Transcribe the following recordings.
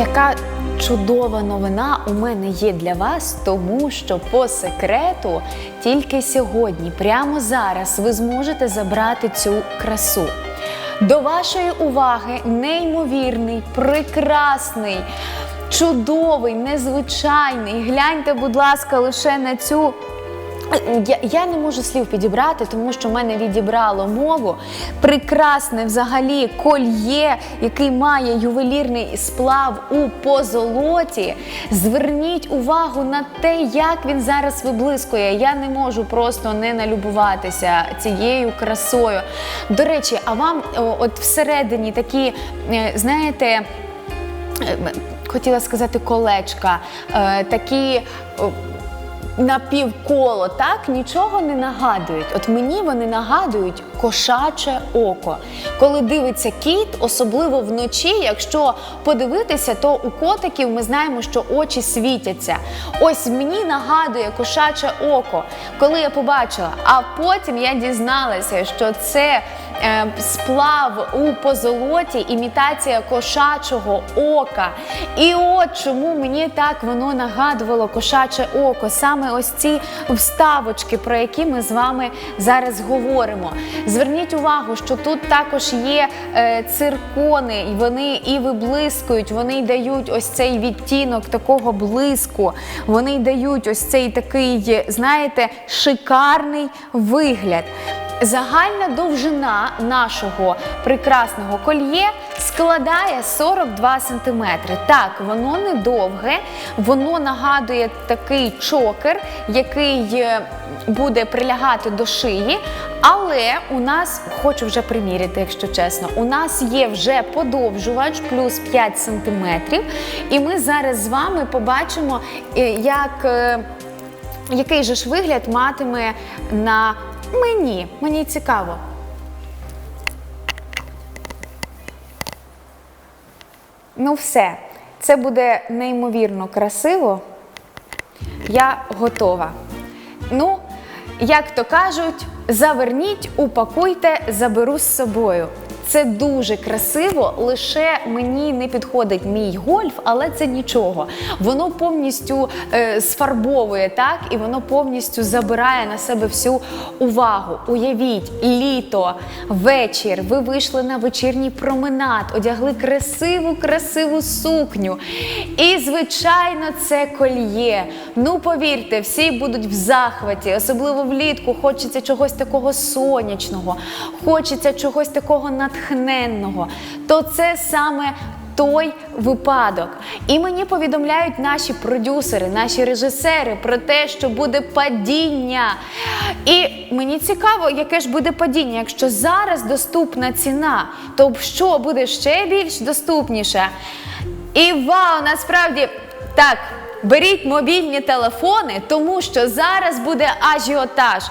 Яка чудова новина у мене є для вас, тому що по секрету тільки сьогодні, прямо зараз, ви зможете забрати цю красу. До вашої уваги неймовірний, прекрасний, чудовий, незвичайний. Гляньте, будь ласка, лише на цю я, я не можу слів підібрати, тому що в мене відібрало мову. Прекрасне взагалі кольє, який має ювелірний сплав у позолоті. Зверніть увагу на те, як він зараз виблискує. Я не можу просто не налюбуватися цією красою. До речі, а вам от всередині такі, е, знаєте, е, хотіла сказати колечка, е, такі. Напівколо, так нічого не нагадують. От мені вони нагадують кошаче око. Коли дивиться кіт, особливо вночі, якщо подивитися, то у котиків ми знаємо, що очі світяться. Ось мені нагадує кошаче око, коли я побачила. А потім я дізналася, що це сплав у позолоті, імітація кошачого ока. І от чому мені так воно нагадувало кошаче око. Саме ось ці вставочки, про які ми з вами зараз говоримо. Зверніть увагу, що тут також є е, циркони, і вони і виблискують, вони й дають ось цей відтінок такого блиску. Вони й дають ось цей такий, знаєте, шикарний вигляд. Загальна довжина нашого прекрасного кольє складає 42 см. Так, воно не довге, воно нагадує такий чокер, який е, буде прилягати до шиї. Але у нас, хочу вже приміряти, якщо чесно, у нас є вже подовжувач плюс 5 см. І ми зараз з вами побачимо, е, як. е, який же ж вигляд матиме на мені? Мені цікаво. Ну, все. Це буде неймовірно красиво. Я готова. Ну, як то кажуть, заверніть, упакуйте, заберу з собою. Це дуже красиво, лише мені не підходить мій гольф, але це нічого. Воно повністю е, сфарбовує так, і воно повністю забирає на себе всю увагу. Уявіть, літо, вечір. Ви вийшли на вечірній променад, одягли красиву, красиву сукню. І, звичайно, це кольє. Ну, повірте, всі будуть в захваті, особливо влітку. Хочеться чогось такого сонячного, хочеться чогось такого натхненного. То це саме. Той випадок. І мені повідомляють наші продюсери, наші режисери про те, що буде падіння. І мені цікаво, яке ж буде падіння. Якщо зараз доступна ціна, то що буде ще більш доступніше? І вау, насправді так. Беріть мобільні телефони, тому що зараз буде ажіотаж.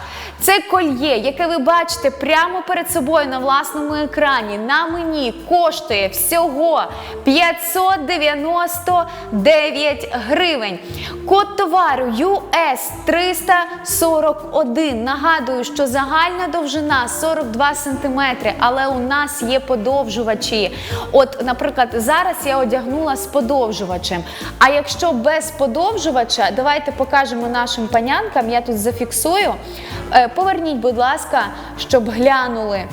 Це кольє, яке ви бачите прямо перед собою на власному екрані. На мені коштує всього 599 гривень. Код товару US 341. Нагадую, що загальна довжина 42 см, але у нас є подовжувачі. От, наприклад, зараз я одягнула з подовжувачем. А якщо без подовжувача, давайте покажемо нашим панянкам. Я тут зафіксую. Е, Поверніть, будь ласка, щоб глянули.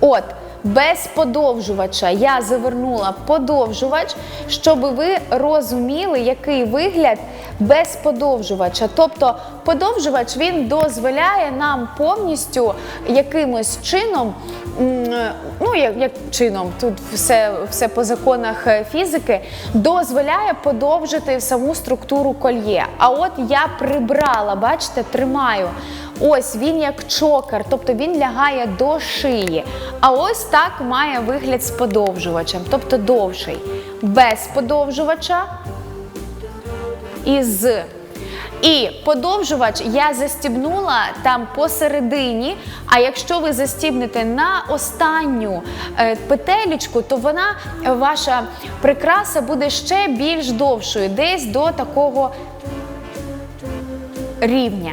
От, без подовжувача я завернула подовжувач, щоб ви розуміли, який вигляд без подовжувача. Тобто подовжувач він дозволяє нам повністю якимось чином, ну як, як чином, тут все, все по законах е, фізики, дозволяє подовжити саму структуру кольє. А от я прибрала, бачите, тримаю. Ось він як чокер, тобто він лягає до шиї. А ось так має вигляд з подовжувачем, тобто довший. Без подовжувача і з. І подовжувач я застібнула там посередині. А якщо ви застібнете на останню е, петелечку, то вона, е, ваша прикраса буде ще більш довшою, десь до такого рівня.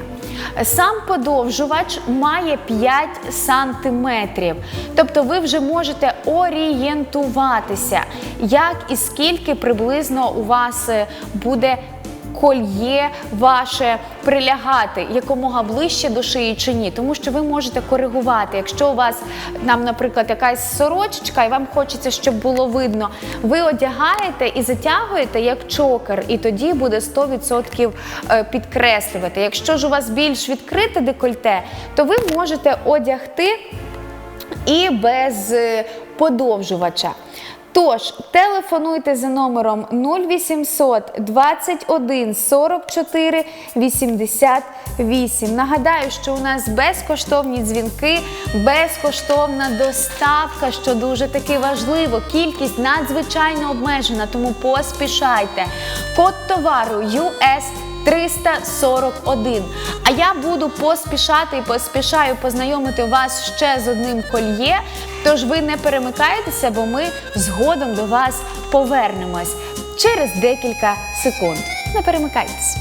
Сам подовжувач має 5 сантиметрів. Тобто ви вже можете орієнтуватися, як і скільки приблизно у вас е, буде кольє ваше прилягати якомога ближче до шиї чи ні, тому що ви можете коригувати. Якщо у вас нам, наприклад, якась сорочечка, і вам хочеться, щоб було видно, ви одягаєте і затягуєте як чокер, і тоді буде 100% е, підкреслювати. Якщо ж у вас більш відкрите декольте, то ви можете одягти і без е, подовжувача. Тож, телефонуйте за номером 0800 21 44 88. Нагадаю, що у нас безкоштовні дзвінки, безкоштовна доставка, що дуже таки важливо. Кількість надзвичайно обмежена, тому поспішайте. Код товару US 341. А я буду поспішати і поспішаю познайомити вас ще з одним кольє. Тож ви не перемикайтеся, бо ми згодом до вас повернемось через декілька секунд. Не перемикайтесь.